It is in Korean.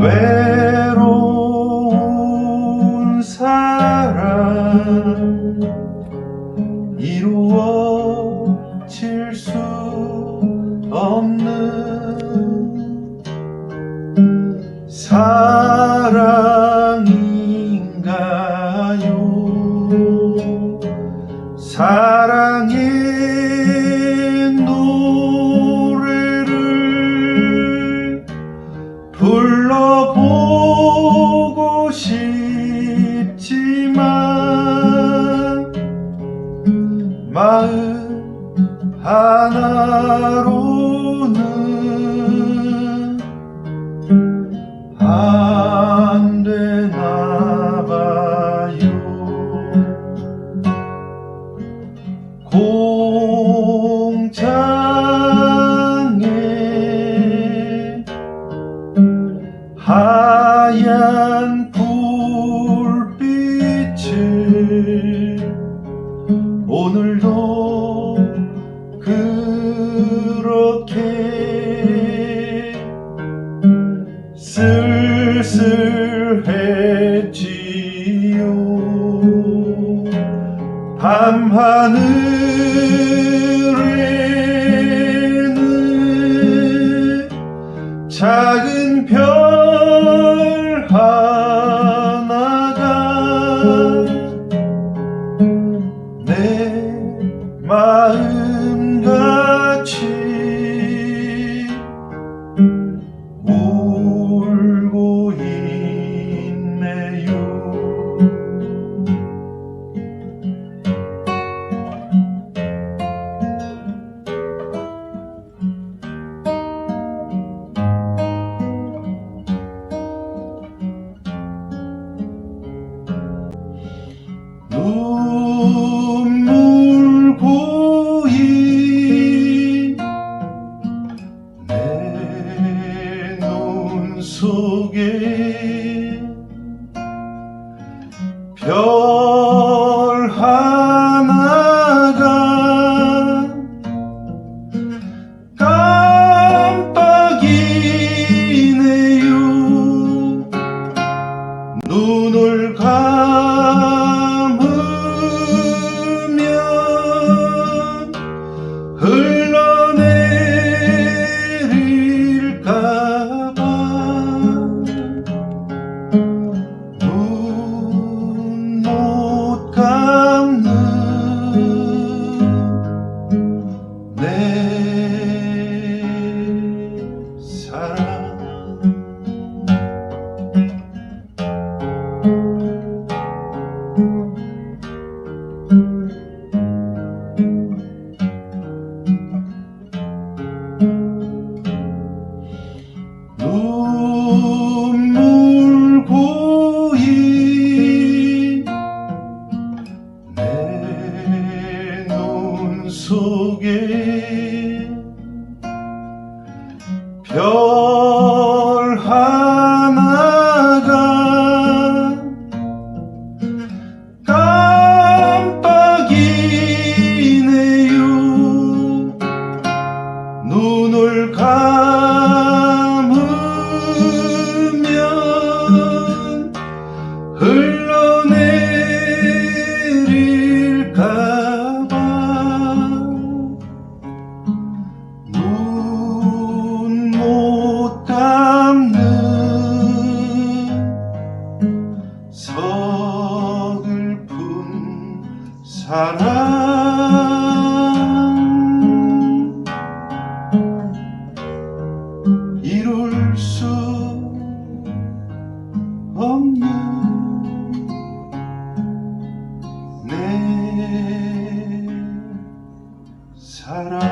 외로운 사랑 이루어질 수 없는 사랑인가요? 사랑 마음 하나로는 안 되나 봐요. 공장에 하얀 오늘도 그렇게 쓸쓸했지요. 밤하늘에는 작은 눈 속에 별 속에 별 하나가 깜빡이네요. 눈을 감 사랑